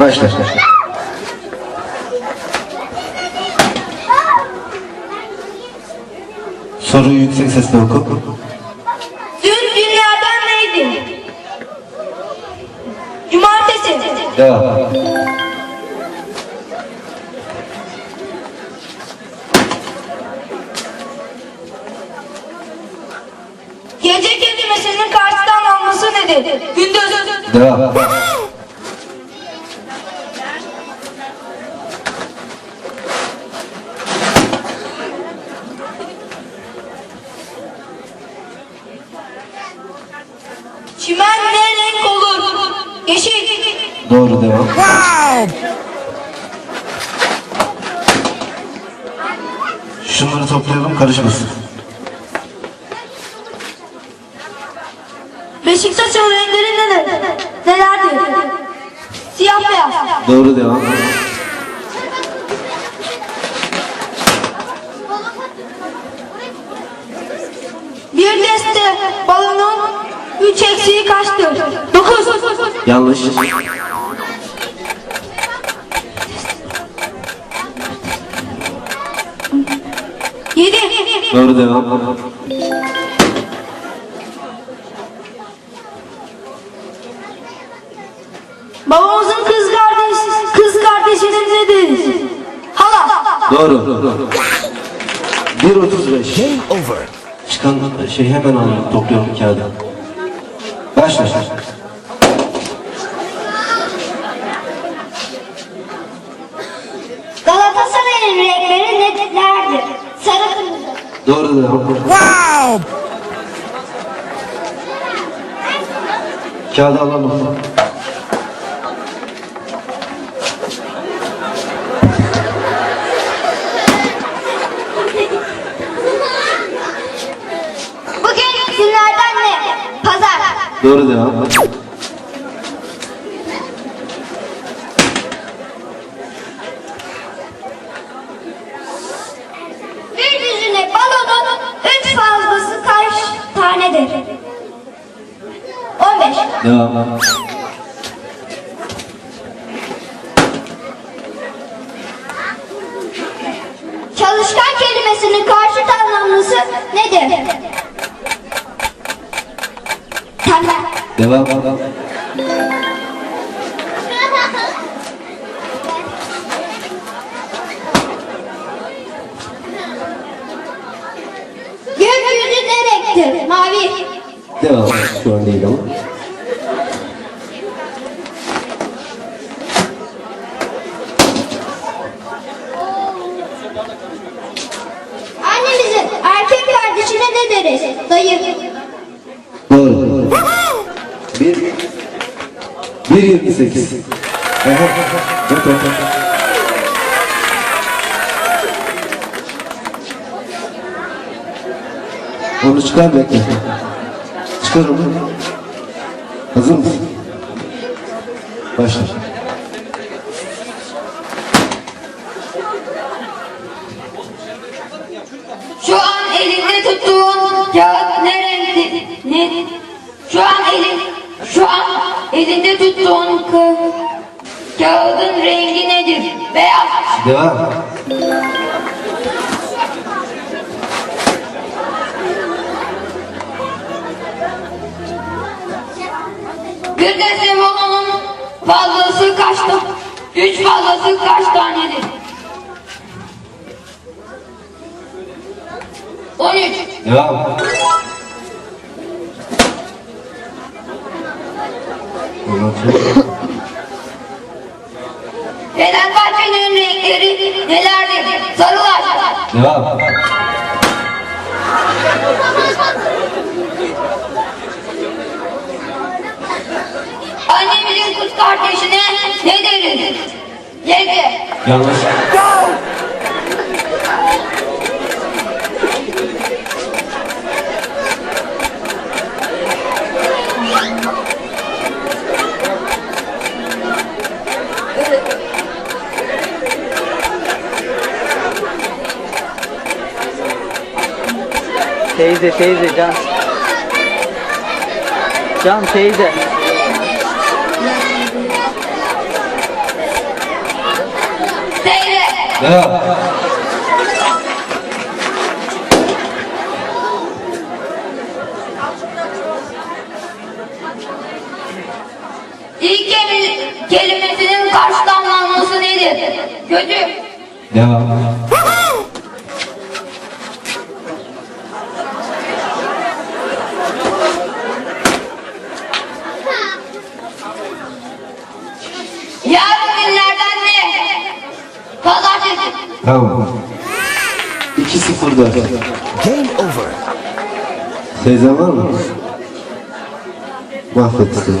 Başla. Soruyu yüksek sesle oku. Dün günlerden neydi? Cumartesi. Devam. Gece kelimesinin karşıdan alması nedir? Gündüz. Devam. Doğru devam. Şunları toplayalım karışmasın. Beşiktaş'ın renkleri neler? Nelerdir? Siyah beyaz. Doğru devam. Bir deste balonun üç eksiği kaçtır? Dokuz. Yanlış. Doğru devam. Babamızın kız kardeş, kız kardeşinin nedir? Hala. Doğru. 1.35. Game over. Çıkan şey hemen alıyorum, topluyorum kağıdı. Başla. Galatasaray'ın Doğru devam. Wow! Kağıdı alalım. Bugün günlerden ne? Pazar. Doğru devam. Bir düzine balonun üç fazlası kaç tanedir? 15. Devam. Çalışkan kelimesinin karşıt anlamlısı nedir? Tembel. Devam. Gökyüzü ne renktir? Mavi. Devam. Şu an değil ama. Annemizin erkek kardeşine ne deriz? Dayı. Doğru. Bir. Bir yirmi sekiz. Onu çıkar bekle. Çıkar onu. Hazır mısın? Başla. Şu kağıt ne renkti? Ne? Şu an elin, şu an elinde tuttuğun ka- kağıdın rengi nedir? Beyaz. Devam. Bir de semonun fazlası kaçta? Üç fazlası kaç tanedir? 13. Devam. Fenerbahçe'nin renkleri nelerdir? Sarılar. Devam. Annemizin kız kardeşine ne deriz? Yenge. Yanlış. Teyze teyze can. Can teyze. Ya. İlk keli- kelimesinin karşılanması nedir? Kötü. Ya. Yarın günlerden ne? Tamam. 2-0'da. Game over. Seyzen var mı? Mahvetti.